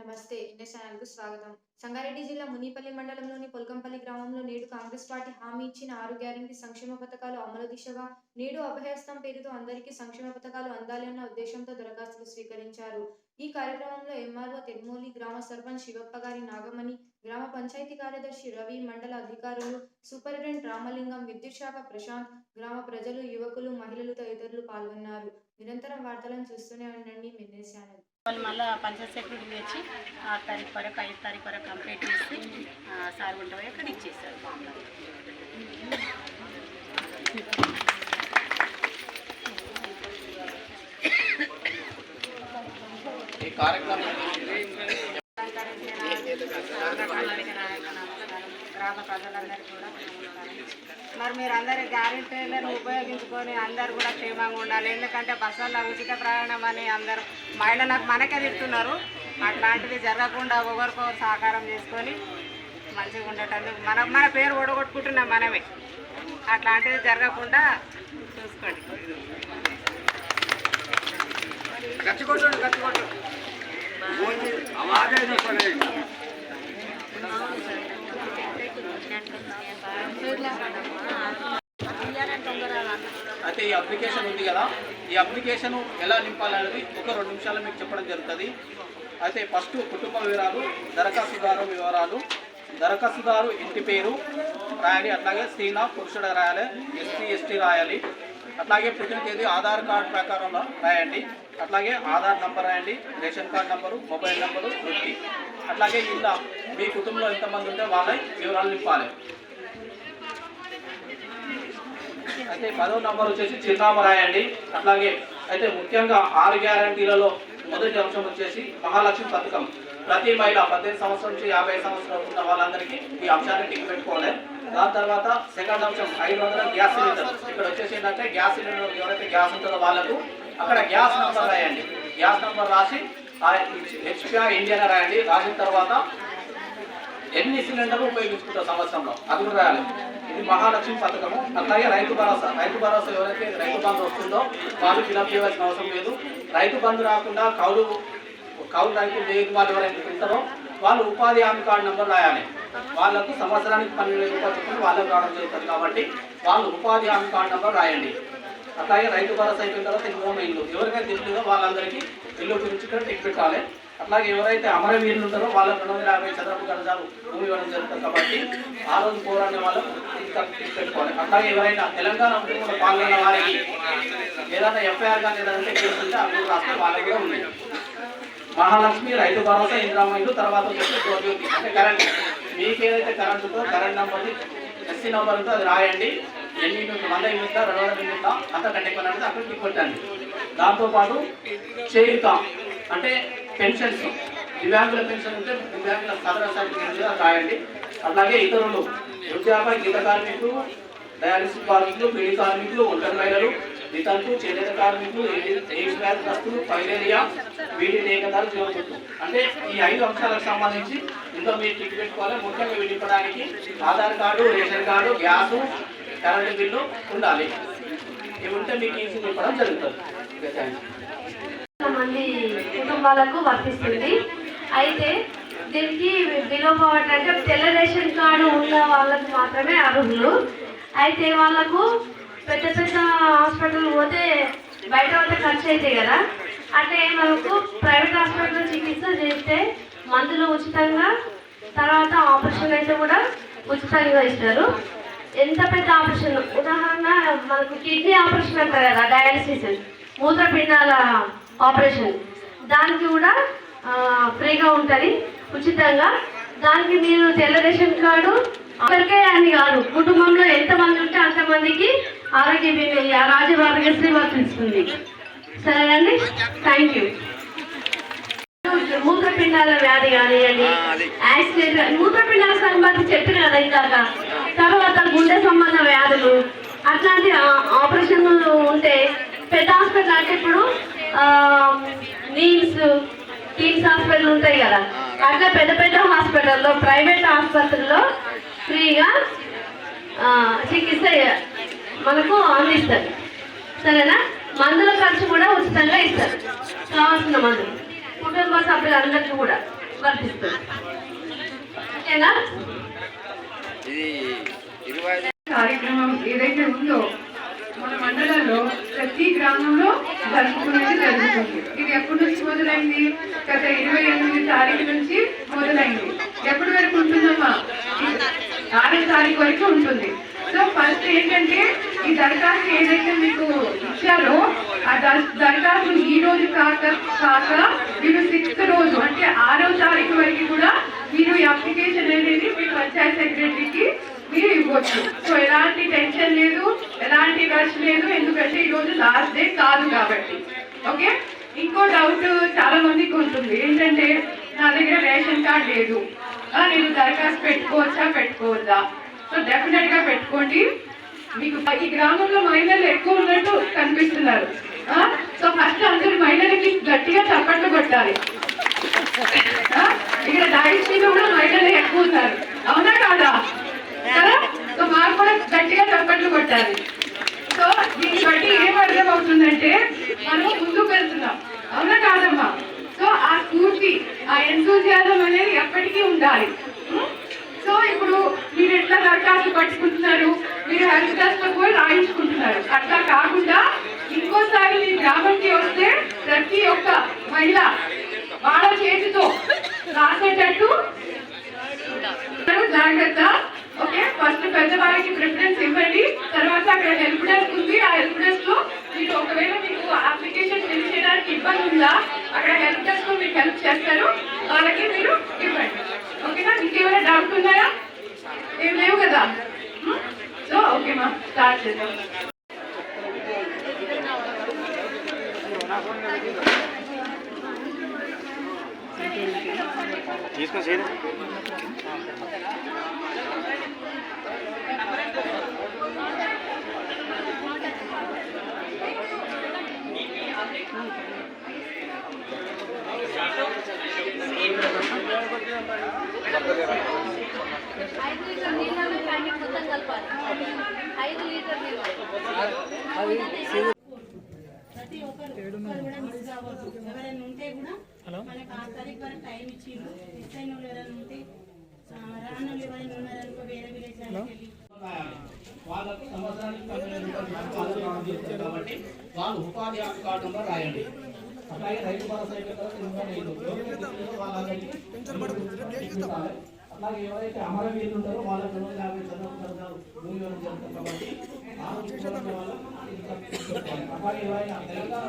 నమస్తే ఇండియా ఛానల్కు స్వాగతం. సంగారెడ్డి జిల్లా మునిపల్లి మండలంలోని పొల్కంపల్లి గ్రామంలో నేడు కాంగ్రెస్ పార్టీ హామీ ఇచ్చిన ఆరు గ్యారంటీ సంక్షేమ పథకాలు అమలు దిశగా నేడు అభయస్థం పేరుతో అందరికీ సంక్షేమ పథకాలు అందాలి అన్న ఉద్దేశంతో దరఖాస్తులు స్వీకరించారు. ఈ కార్యక్రమంలో ఎంఆర్ఓ తెన్మూలి గ్రామ సర్పంచ్ శివప్ప గారి నాగమణి గ్రామ పంచాయతీ కార్యదర్శి రవి మండల అధికారులు సూపరింటెండెంట్ రామలింగం విద్యుత్ శాఖ ప్రశాంత్ గ్రామ ప్రజలు యువకులు మహిళలు తదితరులు పాల్గొన్నారు. నిరంతరం వార్తలను చూస్తూనే ఉండండి. మిన్నే ఛానల్ వాళ్ళు మళ్ళీ పంచాయత్ సెక్రటరీ తెచ్చి ఆరు తారీఖు వరకు ఐదు తారీఖు వరకు కంప్లీట్ చేసి సార్ గుంట అక్కడ ఇచ్చేసారు ఈ కార్యక్రమం గ్రామ ప్రజలందరికీ కూడా మరి మీరు అందరి గ్యారెంటీలను ఉపయోగించుకొని అందరు కూడా క్షేమంగా ఉండాలి. ఎందుకంటే బస్సుల్లో ఉచిత ప్రయాణం అని అందరూ మహిళలకు మనకే తిడుతున్నారు. అట్లాంటివి జరగకుండా ఒకరికొకరు సహకారం చేసుకొని మంచిగా ఉండేటందుకు మన మన పేరు ఓడగొట్టుకుంటున్నాం మనమే. అట్లాంటిది జరగకుండా చూసుకోండి. అయితే ఈ అప్లికేషన్ ఉంది కదా. ఈ అప్లికేషన్ ఎలా నింపాలనేది ఒక రెండు నిమిషాలు మీకు చెప్పడం జరుగుతుంది. అయితే ఫస్ట్ కుటుంబ వివరాలు దరఖాస్తుదారు వివరాలు. దరఖాస్తుదారు ఇంటి పేరు రాయాలి. అట్లాగే స్త్రీన పురుషుడు రాయాలి. ఎస్సీ ఎస్టీ రాయాలి. అట్లాగే పుట్టిన తేదీ ఆధార్ కార్డు ప్రకారంలో రాయండి. అట్లాగే ఆధార్ నంబర్ రాయండి. Ration card number mobile number వృత్తి. అట్లాగే ఇలా మీ కుటుంబంలో ఎంతమంది ఉంటే వాళ్ళ వివరాలు నింపాలి. అయితే పదో నంబర్ వచ్చేసి చిరునామా రాయండి. అట్లాగే అయితే ముఖ్యంగా ఆరు గ్యారంటీలలో మొదటి అంశం వచ్చేసి మహాలక్ష్మి పథకం. ప్రతి మహిళ పద్దెనిమిది సంవత్సరం నుంచి యాభై సంవత్సరాలు ఉన్న వాళ్ళందరికీ ఈ అంశాన్ని టిక్ పెట్టుకోవాలి. దాని తర్వాత సెకండ్ అంశం ఐదు వందల గ్యాస్ సిలిండర్. ఇక్కడ వచ్చేసి ఏంటంటే గ్యాస్ సిలిండర్ ఎవరైతే గ్యాస్ ఉంటుందో వాళ్ళకు అక్కడ గ్యాస్ నంబర్ రాయండి. గ్యాస్ నంబర్ రాసి హెచ్పిఆర్ ఇండియా రాయండి. రాసిన తర్వాత ఎన్ని సిలిండర్లు ఉపయోగించుకుంటారు సంవత్సరంలో? అది కూడా రాయాలి. ఈ మహాలక్ష్మి పథకము అలాగే రైతు భరోసా. రైతు భరోసా ఎవరైతే రైతు బంధు వస్తుందో వాళ్ళు ఫిలప్ చేయవలసిన అవసరం లేదు. రైతు బంధు రాకుండా కౌలు కౌలు రైతులు లేదు వాళ్ళు ఎవరైతే పెడతారో వాళ్ళు ఉపాధి హామీ కార్డు నెంబర్ రాయాలి. వాళ్ళకు సంవత్సరానికి పన్నెండు వేల రూపాయలు చెప్పి వాళ్ళకు రావడం జరుగుతుంది కాబట్టి వాళ్ళు ఉపాధి హామీ కార్డు నెంబర్ రాయండి. అట్లాగే రైతు భరోసా అయిపోయిన తర్వాత ఇంకో ఇల్లు ఎవరికైతే తెలియదో వాళ్ళందరికీ ఇల్లు గురించి ఇక్కడ టిక్ పెట్టాలి. అట్లాగే ఎవరైతే అమరవీరులు ఉంటారో వాళ్ళకి రెండు వందల యాభై చదరపు గజాలు భూమి ఇవ్వడం జరుగుతుంది కాబట్టి ఆ రోజు పోరాడే వాళ్ళు పెట్టుకోవాలి. అట్లాగే ఎవరైనా తెలంగాణ ఉద్యమంలో పాల్గొన్న వారికి ఏదైనా ఎఫ్ఐఆర్ కానీ ఏదైనా కేసు ఉంటే అప్పుడు రాస్తే వాళ్ళకి కూడా ఉంది. మహాలక్ష్మి రైతు భరోసా ఇంద్రామైలు తర్వాత వచ్చేసి అంటే కరెంట్ మీకు ఏదైతే కరెంట్ ఉందో కరెంట్ నెంబర్ది ఎస్సీ నెంబర్ ఉందో అది రాయండి. ఎన్ని యూనిట్లు వంద యూనిట్ల రెండు వందల యూనిట్ల అంతకంటే ఎక్కువ అంటే అక్కడ టిక్ పెట్టండి దాంతోపాటు చేయుత అంటే పెన్షన్స్ దివ్యాంగుల పెన్షన్ ఉంటే దివ్యాంగుల సదర సర్టిఫికేట్ రాయండి. అలాగే ఇతరులు వృద్ధాప గీత కార్మికులు డయాలిసిస్ కార్మికులు పీడి కార్మికులు ఒంటరి మహిళలు నితంతు చేనేత కార్మికులు ఎయిడ్స్ వ్యాధిగ్రస్తులు ఫైలేరియా వీటి ఏకదారు జీవనశక్తులు అంటే ఈ ఐదు అంశాలకు సంబంధించి ఇందులో మీరు టిక్ పెట్టుకోవాలి. ముఖ్యంగా విడిపడానికి Aadhaar card ration card gas current bill ఉండాలి. ఇవి ఉంటే మీకు ఈజీ చెప్పడం జరుగుతుంది. ఓకే, యూ మంది కుటుంబాలకు వర్తిస్తుంది. అయితే దీనికి బిలో పవర్టీ అంటే తెల్ల రేషన్ కార్డు ఉన్న వాళ్ళకు మాత్రమే అర్హులు. అయితే వాళ్ళకు పెద్ద పెద్ద హాస్పిటల్ పోతే బయట వాళ్ళ ఖర్చు అవుతాయి కదా. అంటే మనకు ప్రైవేట్ హాస్పిటల్ చికిత్స చేస్తే మందులు ఉచితంగా తర్వాత ఆపరేషన్ అయితే కూడా ఉచితంగా ఇస్తారు. ఎంత పెద్ద ఆపరేషన్? ఉదాహరణ మనకు కిడ్నీ ఆపరేషన్ అంటారు కదా డయాలసిస్. మూత్రపిండాల ఆపరేషన్. దానికి కూడా ఫ్రీగా ఉంటుంది. ఉచితంగా. దానికి మీరు తెల్ల రేషన్ కార్డు ఒకరికే అని కాదు కుటుంబంలో ఎంతమంది ఉంటే అంతమందికి ఆరోగ్య బీమా రాజీవ్ ఆరోగ్యశ్రీ వర్తిస్తుంది సరేనండి? థ్యాంక్ యూ మూత్రపిండాల వ్యాధి కానివ్వండి యాక్సిడెంట్ మూత్రపిండాలకు సంబంధించి చెప్పిన కదా ఇందాక. తర్వాత గుండె సంబంధ వ్యాధులు అట్లాంటి ఆ- ఆపరేషన్లు ఉంటే పెద్ద హాస్పిటల్ అంటే ఇప్పుడు నీమ్స్ టీమ్స్ హాస్పిటల్ ఉంటాయి కదా. అట్లా పెద్ద పెద్ద హాస్పిటల్లో ప్రైవేట్ ఆసుపత్రుల్లో ఫ్రీగా ఆ, చికిత్స మనకు అందిస్తారు. సరేనా? మందుల ఖర్చు కూడా ఉచితంగా ఇస్తారు. కావాల్సిన మందులు. కుటుంబ సభ్యులందరికీ కూడా వర్తిస్తుంది. ఓకేనా? కార్యక్రమం ఏదైతే ఉందో మన మండలంలో ప్రతి గ్రామంలో జరుపుకునేది జరుగుతుంది. ఇది ఎప్పటి నుంచి మొదలైంది? గత ఇరవై ఎనిమిది తారీఖు నుంచి మొదలైంది. ఎప్పటి వరకు ఉంటుందమ్మా? ఆరో తారీఖు వరకు ఉంటుంది. సో ఫస్ట్ ఏంటంటే ఈ దరఖాస్తు ఏదైతే మీకు ఇచ్చారో ఆ దర- దరఖాస్తు ఈ రోజు కాక కాక మీరు సిక్స్త్ రోజు అంటే ఆరో తారీఖు వరకు కూడా మీరు ఈ అప్లికేషన్ అనేది మీ పంచాయత్ సెక్రటరీకి మీరు ఇవ్వచ్చు. సో ఎలాంటి టెన్షన్ లేదు. ఎలాంటి రష్ లేదు. ఎందుకంటే ఈరోజు లాస్ట్ డే కాదు కాబట్టి. ఓకే ఇంకో డౌట్ చాలా మందికి ఉంటుంది. ఏంటంటే నా దగ్గర రేషన్ కార్డ్ లేదు. నేను దరఖాస్తు పెట్టుకోవచ్చా పెట్టుకోవద్దా? సో డెఫినెట్గా పెట్టుకోండి. మీకు ఈ గ్రామంలో మహిళలు ఎక్కువ ఉన్నట్టు కనిపిస్తున్నారు. సో ఫస్ట్ అందరు మహిళలకి గట్టిగా చప్పట్లు కొట్టాలి. ఇక్కడ డైస్ కూడా మహిళలు ఎక్కువ ఉన్నారు. అవునా కాదా? మాకు కూడా గట్టిగా చప్పట్లు కొట్టాలి. సో దీన్ని బట్టి ఏం అర్థం అవుతుందంటే మనం ముందుకు వెళ్తున్నాం. అవునా కాదమ్మా? సో ఆ స్ఫూర్తి ఆ ఎంతూజియాజం అనేది ఎప్పటికీ ఉండాలి. సో ఇప్పుడు మీరు ఎట్లా దరఖాస్తు పట్టుకుంటున్నారు? మీరు హెల్త్ డెస్క్ పోయి రాయించుకుంటున్నారు. అట్లా కాకుండా ఇంకోసారి మీ గ్రామంకి వస్తే ప్రతి ఒక్క మహిళ వాళ్ళ చేతితో రాసేటట్టు జాగ్రత్త ఓకే ఫస్ట్ పెద్దవారికి ప్రిఫరెన్స్ ఇవ్వండి తర్వాత అక్కడ హెల్ప్ డెస్క్ ఉంది ఆ హెల్ప్ డెస్క్లో మీరు ఒకవేళ మీకు అప్లికేషన్ ఫిల్ చేయడానికి ఇబ్బంది ఉందా అక్కడ హెల్ప్ డెస్క్లో మీకు హెల్ప్ చేస్తారు. వాళ్ళకి మీరు ఇవ్వండి. ఓకేనా? మీకు ఏమైనా డౌట్ ఉన్నాయా? ఏం లేవు కదా? సో ఓకే మా స్టార్ట్ చేద్దాం. ఐదు లీటర్ నీళ్ళలో ప్యాకెట్ మొత్తం కలపాలి ఐదు లీటర్ నీళ్ళు ప్రతి ఒక్కరు కూడా మిస్ ఎవరైనా ఉంటే కూడా మనకు ఆ తారీఖు వరకు టైం ఇచ్చిండ్రు మిస్ అయిన వాళ్ళు ఎవరైనా ఉంటే ఆ, ఎవరైనా ఉన్నారనుకో వేరే విలేజ్ వెళ్ళి వాళ్ళకు సంవత్సరానికి కాబట్టి వాళ్ళు ఉపాధి హామీ కార్డు నెంబర్ రాయండి అలాగే రైతు భరోసా ఎవరైతే అమరవీరులు ఉంటారో వాళ్ళకి రెండు వందల యాభై చదువుకుంటారు భూమి ఇవ్వడం జరుగుతుంది కాబట్టి అలాగే ఎవరైనా తెలంగాణ